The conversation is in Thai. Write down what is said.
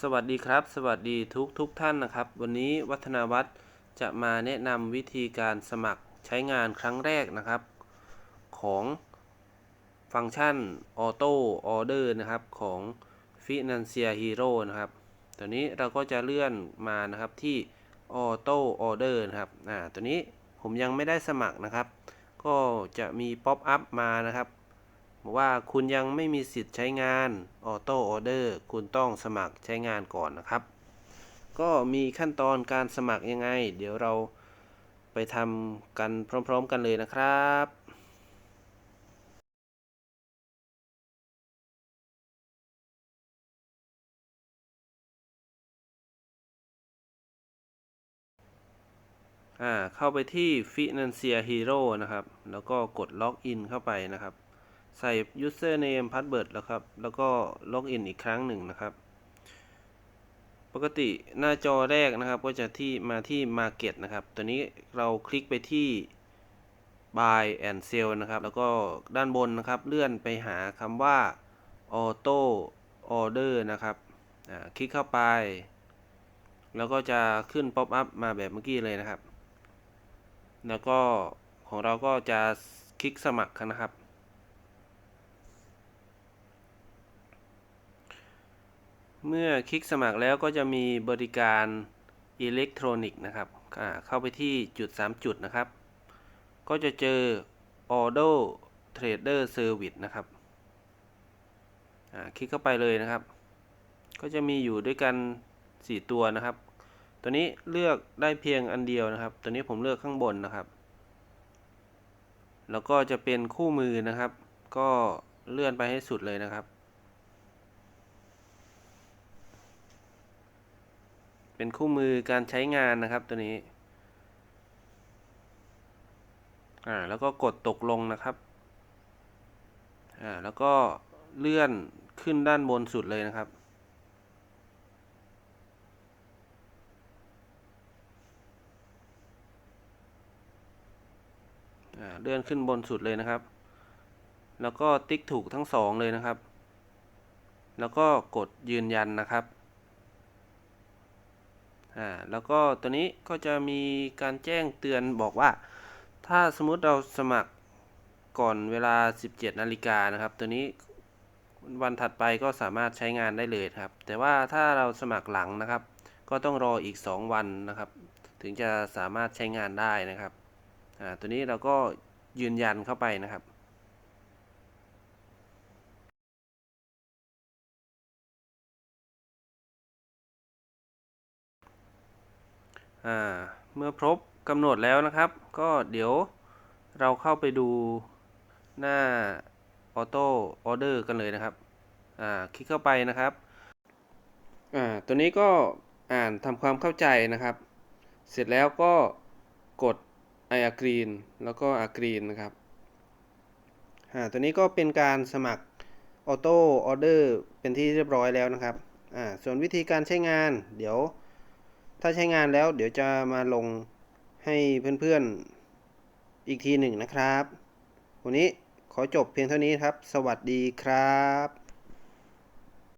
สวัสดีครับ สวัสดีทุกทุกท่านนะครับ วันนี้วัฒนาวัฒน์จะมาแนะนำวิธีการสมัครใช้งานครั้งแรกนะครับ ของฟังก์ชัน Auto Order นะครับของ Financial Hero นะครับตัวนี้เราก็จะเลื่อนมานะครับที่ Auto Order นะครับอ่าตัวนี้ผมยังไม่ได้สมัครนะครับ ก็จะมีป๊อปอัพมานะครับ บอกว่าคุณยังไม่มีสิทธิ์ใช้งานออโต้ออเดอร์คุณต้องสมัครใช้งานก่อนนะครับ ก็มีขั้นตอนการสมัครยังไง เดี๋ยวเราไปทำกันพร้อม ๆ กันเลยนะครับอ่าเข้าไปที่ Financial Hero นะครับ แล้วก็กดล็อกอินเข้าไปนะครับ ใส่ username password แล้วครับ แล้วก็ล็อกอินอีกครั้งหนึ่งนะครับ ปกติหน้าจอแรกนะครับ ก็จะที่มาที่ Market นะครับ ตัวนี้เราคลิกไปที่ Buy and Sell นะครับ แล้วก็ด้านบนนะครับ เลื่อนไปหาคำว่า Auto Order นะครับ คลิกเข้าไป แล้วก็จะขึ้นป๊อปอัพมาแบบเมื่อกี้เลยนะครับ แล้วก็ของเราก็จะคลิกสมัครนะครับ เมื่อคลิกสมัครแล้วก็จะมีบริการอิเล็กทรอนิกส์นะครับอ่าเข้าไปที่จุด 3 จุดนะครับ ก็จะเจอ Auto Trader Service นะครับอ่าคลิกเข้าไปเลยนะครับ ก็จะมีอยู่ด้วยกัน 4 ตัวนะครับ ตัวนี้เลือกได้เพียงอันเดียวนะครับ ตัวนี้ผมเลือกข้างบนนะครับ แล้วก็จะเป็นคู่มือนะครับ ก็เลื่อนไปให้สุดเลยนะครับ เป็นคู่มือการใช้งานนะครับตัวนี้ อ่า แล้วก็กดตกลงนะครับ อ่า แล้วก็เลื่อนขึ้นด้านบนสุดเลยนะครับ อ่า เลื่อนขึ้นบนสุดเลยนะครับ แล้วก็ติ๊กถูกทั้งสองเลยนะครับ แล้วก็กดยืนยันนะครับ อ่าแล้วก็ตัวนี้ก็จะมีการแจ้งเตือนบอกว่า ถ้าสมมุติเราสมัครก่อนเวลา 17นาฬิกานะครับ ตัวนี้วันถัดไปก็สามารถใช้งานได้เลยครับ แต่ว่าถ้าเราสมัครหลังนะครับ ก็ต้องรออีก 2 วันนะครับ ถึงจะสามารถใช้งานได้นะครับอ่าตัวนี้เราก็ยืนยันเข้าไปนะครับ เมื่อครบกำหนดแล้วนะครับ ก็เดี๋ยวเราเข้าไปดูหน้า Auto Order กันเลยนะครับคลิกเข้าไปนะครับตัวนี้ก็อ่านทำความเข้าใจนะครับ เสร็จแล้วก็กด I agree แล้วก็ agree นะครับตัวนี้ก็เป็นการสมัคร Auto Order เป็นที่เรียบร้อยแล้วนะครับส่วนวิธีการใช้งานเดี๋ยว ถ้าใช้งานแล้วเดี๋ยวจะมาลงให้เพื่อนๆอีกทีหนึ่งนะครับ วันนี้ขอจบเพียงเท่านี้ครับ สวัสดีครับ